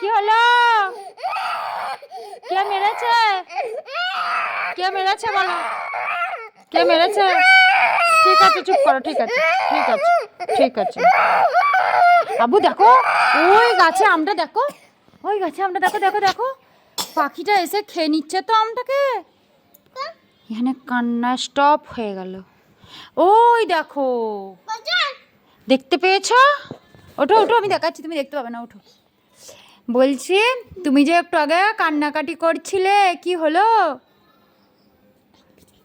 কি হলো? কে মেরেছে? কে মেরেছে বলো? কে মেরেছে? ঠিক আছে চুপ করো ঠিক আছে ঠিক আছে ঠিক আছে। আবু দেখো ওই গাছে আমটা দেখো ওই গাছে আমটা দেখো দেখো দেখো। পাখিটা এসে খেয়ে নিচ্ছে তো আমটাকে। এখানে কান্না স্টপ হয়ে গেল। ওই দেখো। দেখতে পেয়েছ? ওঠো ওঠো আমি দেখাচ্ছি তুমি দেখতে পাবে না ওঠো। বলছি তুমি যে একটু আগে কান্নাকাটি করছিলে কি হলো?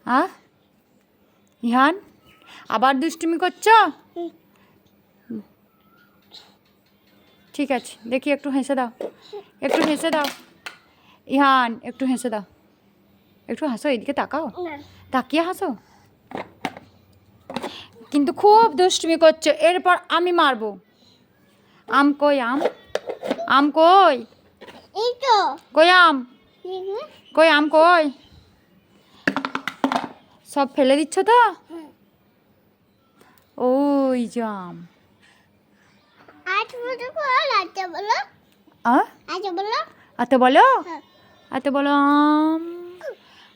আ? ইহান আবার দুষ্টুমি করছ? ঠিক আছে দেখি একটু হেসে দাও। একটু হেসে দাও। ইহান একটু হেসে দাও। একটু হাসো এদিকে তাকাও। তাকিয়ে হাসো। কিন্তু খুব দুষ্টুমি করছ এরপর আমি মারবো। আম কই আম? আম কই? এই তো কই আম? কই আম কই? সব ফেলে দিচ্ছ তো? ওই যে আম। আজ বলো বল আজ বলো। আ? আজ বলো। এত বলো? হ্যাঁ। এত বলো আম।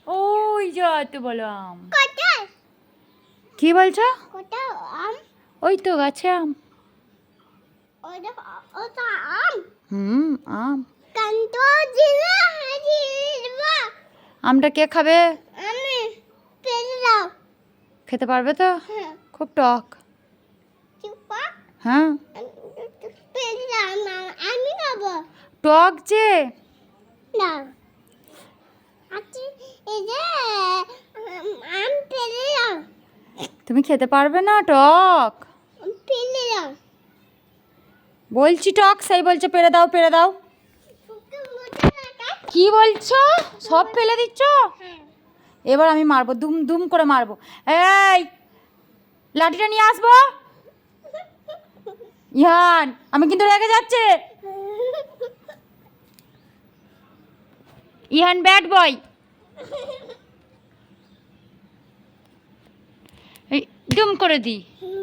ওই যে এত বলো আম। কটা? কি বলছো? ওই তো গাছে আম। হুম আম। আমটা কে খাবে? খেতে পারবে তো? হ্যাঁ। খুব টক। হ্যাঁ। টক যে। না। আচ্ছা এই যে আম পেলে দাও তুমি খেতে পারবে না টক। বলছি টক, সেই বলছে পেরে দাও পেরে দাও। কি বলছো? সব ফেলে দিচ্ছ? এবার আমি মারবো, দুম দুম করে মারবো। এই, লাঠিটা নিয়ে আসব? ইহান, আমি কিন্তু রেগে যাচ্ছে। Ihan bad boy. দুম করে দি। দে দে আজে আজে আজে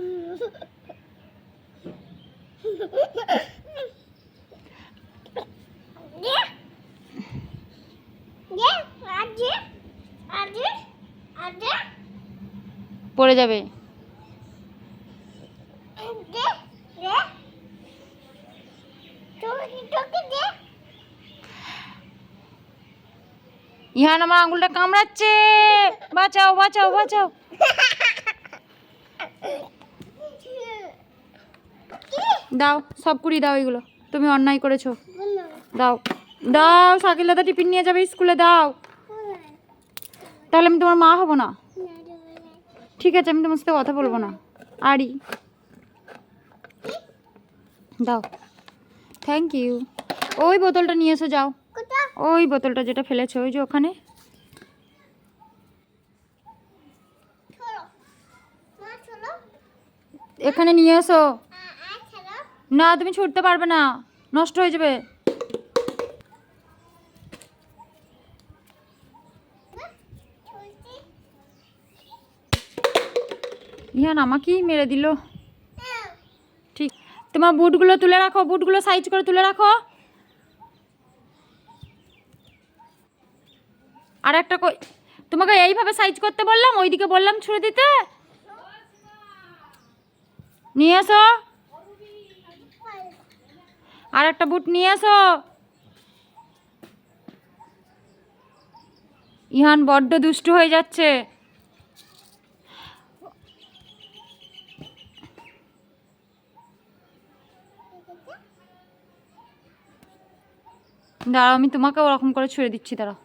পড়ে যাবে। ইহান আমার আঙুলটা কামড়াচ্ছে। বাঁচাও বাঁচাও বাঁচাও। দাও সব কুড়ি দাও এগুলো। তুমি অন্যায় করেছ। দাও। দাও শাকিল দাদা টিফিন নিয়ে যাবে স্কুলে দাও। তাহলে আমি তোমার মা হব না? ঠিক আছে আমি তোমার সাথে কথা বলব না। আরি দাও। থ্যাংক ইউ ওই বোতলটা নিয়ে এসো যাও। ওই বোতলটা যেটা ফেলেছো ওই যে ওখানে। এখানে নিয়ে এসো। না, তুমি ছুটতে পারবে না। নষ্ট হয়ে যাবে। ইহান আমাকেই মেরে দিল। ঠিক। তোমার বুটগুলো তুলে রাখো, বুটগুলো সাইজ করে তুলে রাখো। আর একটা কই, তোমাকে এইভাবে সাইজ করতে বললাম, ওইদিকে বললাম ছুড়ে দিতে। নিয়ে এসো। আর একটা বুট নিয়ে এসো ইহান বড্ড দুষ্টু হয়ে যাচ্ছে। দাঁড়াও, আমি তোমাকে ওরকম করে ছুঁড়ে দিচ্ছি, দাঁড়াও।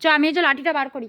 চ, আমি এই যে লাঠিটা বার করি।